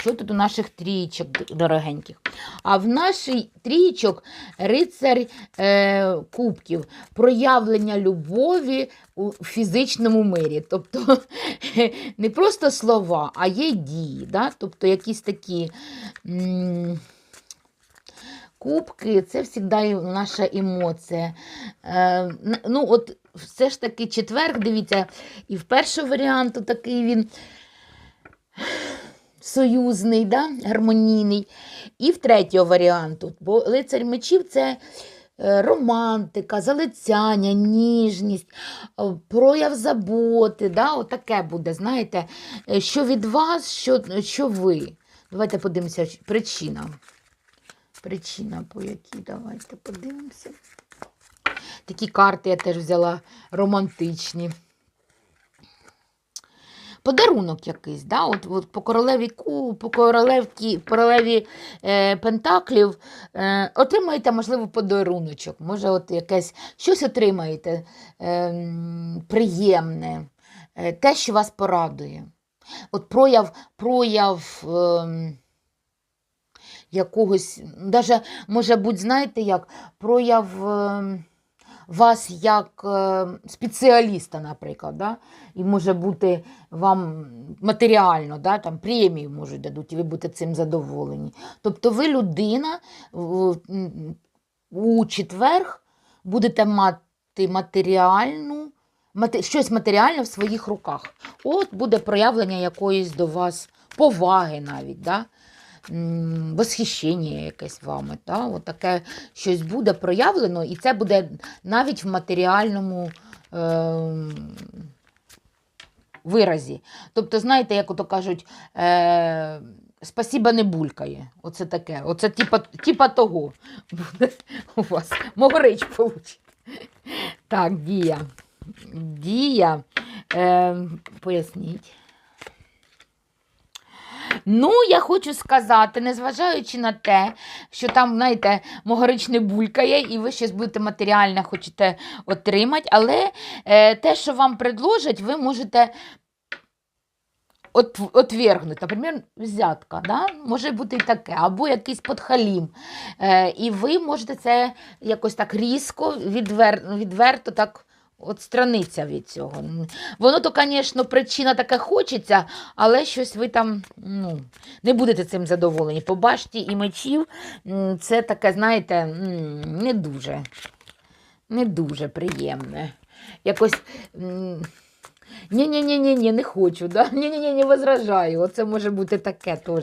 Що тут у наших трійчок дорогеньких? А в нашій трійчок рицар е, кубків, проявлення любові у фізичному мирі. Тобто не просто слова, а є дії. Да? Тобто якісь такі. м, Кубки це завжди наша емоція. Е, ну, от все ж таки четверг, дивіться, і в першого варіанту такий він союзний, да? гармонійний, і в третього варіанту. Бо лицар мечів це е, романтика, залицяння, ніжність, прояв заботи. Да? Отаке буде, знаєте, е, що від вас, що, що ви. Давайте подивимося, причина. Причина, по якій давайте подивимося. Такі карти я теж взяла романтичні. Подарунок якийсь, да? от, от по королеві ку, по королевці, королеві е, Пентаклів е, отримаєте, можливо, подаруночок. Може, от якесь щось отримаєте е, приємне, е, те, що вас порадує. От прояв, прояв. Е, якогось, даже, може бути, знаєте, як прояв е, вас як е, спеціаліста, наприклад, да? і може бути вам матеріально, да? там премію можуть дадуть, і ви будете цим задоволені. Тобто ви людина у четверг будете мати матеріальну, мате- щось матеріальне в своїх руках. От буде проявлення якоїсь до вас поваги навіть. Да? Восхищення якесь вами. Та? От таке щось буде проявлено, і це буде навіть в матеріальному е, виразі. Тобто, знаєте, як ото кажуть, е, спасіба не булькає. Оце таке. Оце типа, типа того буде у вас. Могорич получить. Так, дія. Дія. Е, поясніть. Ну, я хочу сказати, незважаючи на те, що там, знаєте, могорич не булькає, і ви щось будете матеріально хочете отримати, але е, те, що вам предложать, ви можете от, отвергнути. Наприклад, взятка, да? може бути і таке, або якийсь подхалім. Е, і ви можете це якось так різко, відвер, відверто так. От страниться від цього. Воно то, звісно, причина така хочеться, але щось ви там ну, не будете цим задоволені. По башті і мечів це таке, знаєте, не дуже, не дуже приємне. Якось. Ні-ні-ні, ні не хочу, да? ні-ні-ні, не возражаю. Оце може бути таке теж.